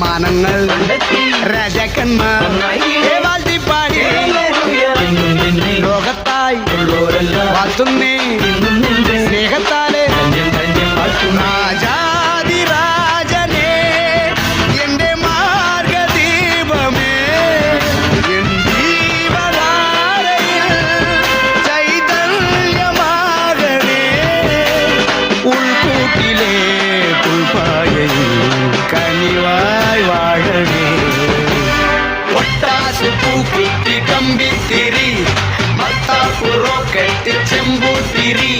മാനങ്ങൾ രാജാക്കന്മാർ ഏ വാഴ്ത്തിപ്പാടി ലോകത്തായി വാഴ്ത്തുന്നേ. സ്നേഹത്താലെ பாதை கனிவாய் வாழவே. ஒட்டாசு பூ குத்தி கம்பி திரி மத்தாப்பு ரோக்கெட்டு செம்பு திரி.